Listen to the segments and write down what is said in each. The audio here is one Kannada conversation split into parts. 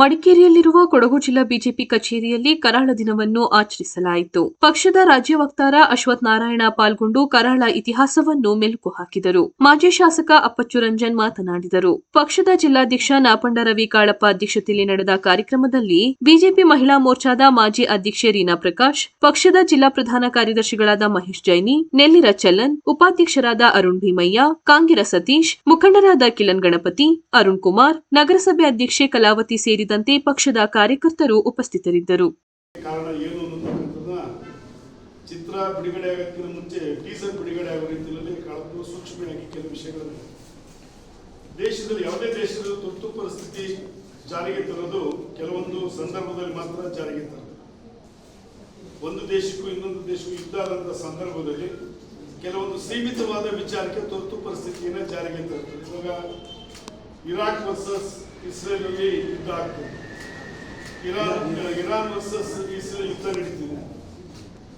ಮಡಿಕೇರಿಯಲ್ಲಿರುವ ಕೊಡಗು ಜಿಲ್ಲಾ ಬಿಜೆಪಿ ಕಚೇರಿಯಲ್ಲಿ ಕರಾಳ ದಿನವನ್ನು ಆಚರಿಸಲಾಯಿತು. ಪಕ್ಷದ ರಾಜ್ಯ ವಕ್ತಾರ ಅಶ್ವಥ್ ನಾರಾಯಣ ಪಾಲ್ಗೊಂಡು ಕರಾಳ ಇತಿಹಾಸವನ್ನು ಮೆಲುಕು ಹಾಕಿದರು. ಮಾಜಿ ಶಾಸಕ ಅಪ್ಪಚ್ಚು ರಂಜನ್ ಮಾತನಾಡಿದರು. ಪಕ್ಷದ ಜಿಲ್ಲಾಧ್ಯಕ್ಷ ನಾಪಂಡ ರವಿ ಕಾಳಪ್ಪ ಅಧ್ಯಕ್ಷತೆಯಲ್ಲಿ ನಡೆದ ಕಾರ್ಯಕ್ರಮದಲ್ಲಿ ಬಿಜೆಪಿ ಮಹಿಳಾ ಮೋರ್ಚಾದ ಮಾಜಿ ಅಧ್ಯಕ್ಷೆ ರೀನಾ ಪ್ರಕಾಶ್, ಪಕ್ಷದ ಜಿಲ್ಲಾ ಪ್ರಧಾನ ಕಾರ್ಯದರ್ಶಿಗಳಾದ ಮಹೇಶ್ ಜೈನಿ, ನೆಲ್ಲಿರ ಚಲನ್, ಉಪಾಧ್ಯಕ್ಷರಾದ ಅರುಣ್ ಭೀಮಯ್ಯ, ಕಾಂಗಿರ ಸತೀಶ್, ಮುಖಂಡರಾದ ಕಿಲನ್ ಗಣಪತಿ, ಅರುಣ್ ಕುಮಾರ್, ನಗರಸಭೆ ಅಧ್ಯಕ್ಷೆ ಕಲಾವತಿ ಸೇರಿದಂತೆ ಪಕ್ಷದ ಕಾರ್ಯಕರ್ತರು ಉಪಸ್ಥಿತರಿದ್ದರು. ಕಾರಣ ಏನು ಚಿತ್ರ ಬಿಡುಗಡೆ ಆಗೋಕ್ಕಿಂತ ಮುಂಚೆ, ಟೀಸರ್ ಬಿಡುಗಡೆ ಆಗೋ ರೀತಿಯಲ್ಲಿ ಕಾಳಕ್ಕೂ ಸೂಕ್ಷ್ಮವಾಗಿ ಕೆಲವು ವಿಷಯಗಳನ್ನು ದೇಶದಲ್ಲಿ ಯಾವುದೇ ದೇಶದ ತುರ್ತು ಪರಿಸ್ಥಿತಿ ಜಾರಿಗೆ ತರೋದು ಕೆಲವೊಂದು ಸಂದರ್ಭದಲ್ಲಿ ಮಾತ್ರ ಜಾರಿಗೆ ತರೋದು. ಒಂದು ದೇಶಕ್ಕೂ ಇನ್ನೊಂದು ದೇಶಕ್ಕೂ ಯುದ್ಧ ಆದಂಥ ಸಂದರ್ಭದಲ್ಲಿ ಕೆಲವೊಂದು ಸೀಮಿತವಾದ ವಿಚಾರಕ್ಕೆ ತುರ್ತು ಪರಿಸ್ಥಿತಿಯನ್ನು ಜಾರಿಗೆ ತರುತ್ತದೆ ಇವಾಗ ಇರಾಕ್ ವರ್ಸಸ್ ಇಸ್ರೇಲ್ ಅಲ್ಲಿ ಯುದ್ಧ ಆಗ್ತದೆ ಇರಾನ್ ಇರಾನ್ ವರ್ಸಸ್ ಇಸ್ರೇಲ್ ಯುದ್ಧ ನಡೀತಿದೆ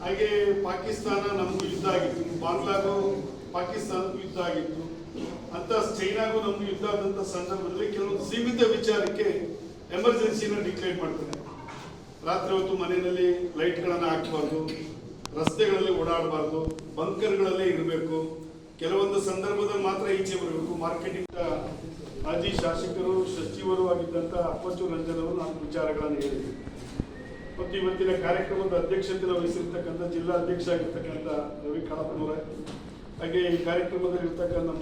ಹಾಗೆ ಪಾಕಿಸ್ತಾನ ನಮಗೂ ಯುದ್ಧ ಆಗಿತ್ತು ಬಾಂಗ್ಲಾಗೂ ಪಾಕಿಸ್ತಾನಕ್ಕೂ ಯುದ್ಧ ಆಗಿತ್ತು ಅಂತ ಚೈನಾಗೂ ನಮಗೂ ಯುದ್ಧ ಆದಂಥ ಸಂದರ್ಭದಲ್ಲಿ ಕೆಲವೊಂದು ಸೀಮಿತ ವಿಚಾರಕ್ಕೆ ಎಮರ್ಜೆನ್ಸಿನ ಡಿಕ್ಲೇರ್ ಮಾಡ್ತಾರೆ. ರಾತ್ರಿ ಹೊತ್ತು ಮನೆಯಲ್ಲಿ ಲೈಟ್ಗಳನ್ನು ಹಾಕಬಾರ್ದು ರಸ್ತೆಗಳಲ್ಲಿ ಓಡಾಡಬಾರ್ದು ಬಂಕರ್ಗಳಲ್ಲೇ ಇರಬೇಕು. ಕೆಲವೊಂದು ಸಂದರ್ಭದಲ್ಲಿ ಮಾತ್ರ ಈಚೆ ಬರಬೇಕು. ಮಾರ್ಕೆಟಿಂಗ್ ಮಾಜಿ ಶಾಸಕರು, ಸಚಿವರು ಆಗಿದ್ದಂಥ ಅಪ್ಪಚ್ಚು ರಂಜನ್ ಅವರು ನಾಲ್ಕು ವಿಚಾರಗಳನ್ನು ಹೇಳಿದರು. ಮತ್ತು ಇವತ್ತಿನ ಕಾರ್ಯಕ್ರಮದ ಅಧ್ಯಕ್ಷತೆ ವಹಿಸಿರ್ತಕ್ಕಂಥ ಜಿಲ್ಲಾ ಅಧ್ಯಕ್ಷ ಆಗಿರ್ತಕ್ಕಂಥ ರವಿ ಕಾಳಪ್ಪನವರ ಹಾಗೆ ಈ ಕಾರ್ಯಕ್ರಮದಲ್ಲಿ ಇರ್ತಕ್ಕಂಥ ನಮ್ಮ